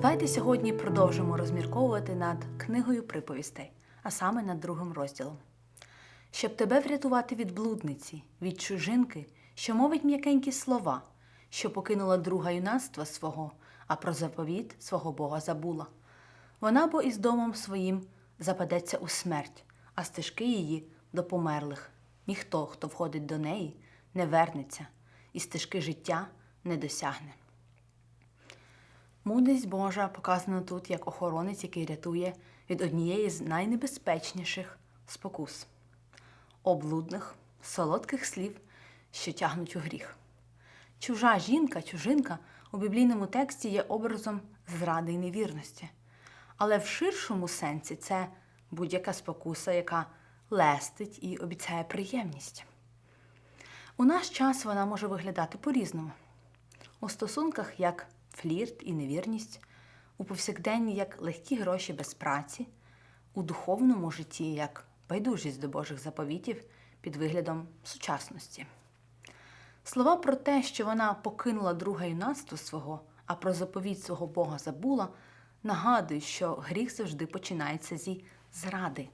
Давайте сьогодні продовжимо розмірковувати над книгою приповістей, а саме над другим розділом. Щоб тебе врятувати від блудниці, від чужинки, що мовить м'якенькі слова, що покинула друга юнацтва свого, а про заповіт свого Бога забула. Вона бо із домом своїм западеться у смерть, а стежки її до померлих. Ніхто, хто входить до неї, не вернеться, і стежки життя не досягне. Мудрість Божа показана тут як охоронець, який рятує від однієї з найнебезпечніших спокус облудних, солодких слів, що тягнуть у гріх. Чужа жінка, чужинка у біблійному тексті є образом зради і невірності. Але в ширшому сенсі це будь-яка спокуса, яка лестить і обіцяє приємність. У наш час вона може виглядати по-різному. У стосунках як флірт і невірність, у повсякденні як легкі гроші без праці, у духовному житті як байдужість до Божих заповітів під виглядом сучасності. Слова про те, що вона покинула друге юнацтво свого, а про заповідь свого Бога забула, нагадують, що гріх завжди починається зі зради,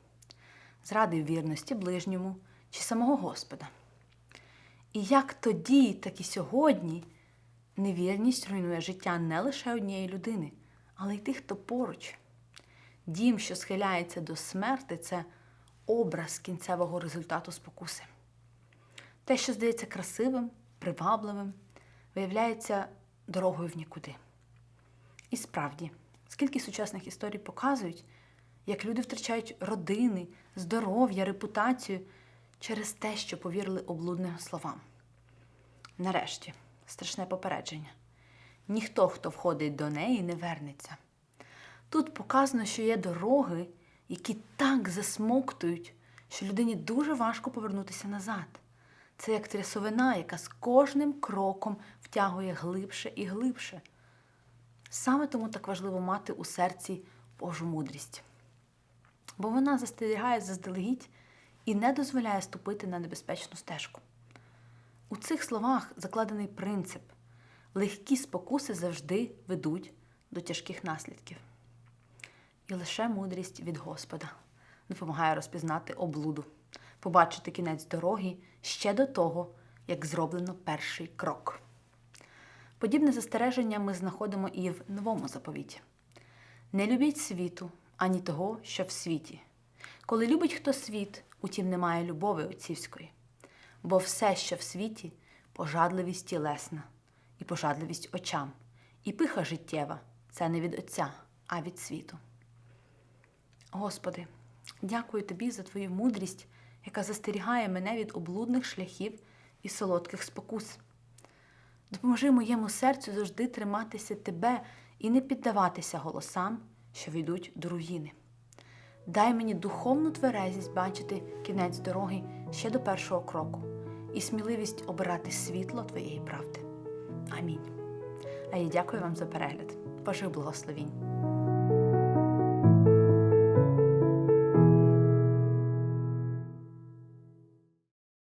зради вірності ближньому чи самого Господа. І як тоді, так і сьогодні невірність руйнує життя не лише однієї людини, але й тих, хто поруч. Дім, що схиляється до смерти, це образ кінцевого результату спокуси. Те, що здається красивим, привабливим, виявляється дорогою в нікуди. І справді, скільки сучасних історій показують, як люди втрачають родини, здоров'я, репутацію через те, що повірили облудним словам. Нарешті, страшне попередження. Ніхто, хто входить до неї, не вернеться. Тут показано, що є дороги, які так засмоктують, що людині дуже важко повернутися назад. Це як трясовина, яка з кожним кроком втягує глибше і глибше. Саме тому так важливо мати у серці Божу мудрість. Бо вона застерігає заздалегідь і не дозволяє ступити на небезпечну стежку. У цих словах закладений принцип: легкі спокуси завжди ведуть до тяжких наслідків. І лише мудрість від Господа допомагає розпізнати облуду, побачити кінець дороги ще до того, як зроблено перший крок. Подібне застереження ми знаходимо і в новому заповіті. Не любіть світу, ані того, що в світі. Коли любить хто світ, утім немає любові отцівської. Бо все, що в світі, пожадливість тілесна, і пожадливість очам, і пиха життєва це не від Отця, а від світу. Господи, дякую Тобі за Твою мудрість, яка застерігає мене від облудних шляхів і солодких спокус. Допоможи моєму серцю завжди триматися Тебе і не піддаватися голосам, що ведуть до руїни. Дай мені духовну тверезість бачити кінець дороги ще до першого кроку і сміливість обирати світло Твоєї правди. Амінь. А я дякую вам за перегляд. Божих благословінь.